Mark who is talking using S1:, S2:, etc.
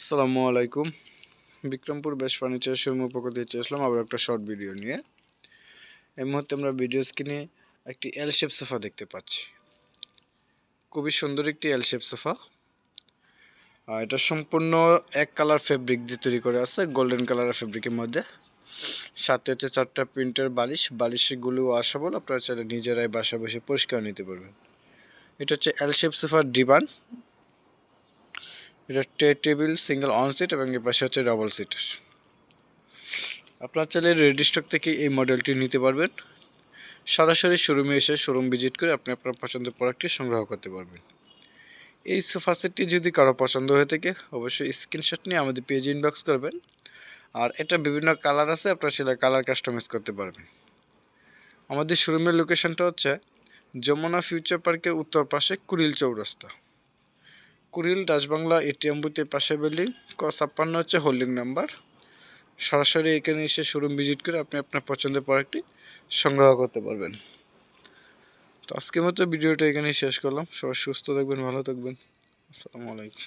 S1: আসসালামু আলাইকুম। বিক্রমপুর বেশ ফার্নিচার শোরুম থেকে চলে আসলাম আবার একটা শর্ট ভিডিও নিয়ে। এই মুহূর্তে আমরা ভিডিও স্ক্রিনে একটি এল শেপ সোফা দেখতে পাচ্ছি। খুবই সুন্দর একটি এল শেপ সোফা আর এটা সম্পূর্ণ এক কালার ফেব্রিক দিয়ে তৈরি করে আছে গোল্ডেন কালারের ফেব্রিকের মধ্যে। সাথে হচ্ছে চারটা প্রিন্টের বালিশ, বালিশগুলো বল আপনারা চাইলে নিজেরাই বাসা বসে পরিষ্কার নিতে পারবেন। এটা হচ্ছে এল শেপ সোফার ডিবান এটা টে টেবিল, সিঙ্গেল অন সিট এবং এর পাশে হচ্ছে ডাবল সিটের আপনার চাইলে রেডি স্টক থেকে এই মডেলটি নিতে পারবেন। সরাসরি শোরুমে এসে শোরুম ভিজিট করে আপনি আপনার পছন্দের প্রোডাক্টটি সংগ্রহ করতে পারবেন। এই সোফা সেটটি যদি কারও পছন্দ হয়ে থাকে, অবশ্যই স্ক্রিনশট নিয়ে আমাদের পেজ ইনবক্স করবেন। আর এটা বিভিন্ন কালার আছে, আপনার সেটা কালার কাস্টমাইজ করতে পারবেন। আমাদের শোরুমের লোকেশনটা হচ্ছে যমুনা ফিউচার পার্কের উত্তর পাশে কুড়িল চৌরাস্তা। কুড়িল ডাচবাংলা এটিএম বুথের পাশে বিল্ডিং, ক ছাপ্পান্ন হচ্ছে হোল্ডিং নাম্বার। সরাসরি এখানে এসে শোরুম ভিজিট করে আপনি আপনার পছন্দের প্রোডাক্টটি সংগ্রহ করতে পারবেন। তো আজকের মতো ভিডিওটা এখানেই শেষ করলাম। সবাই সুস্থ থাকবেন, ভালো থাকবেন। আসসালামু আলাইকুম।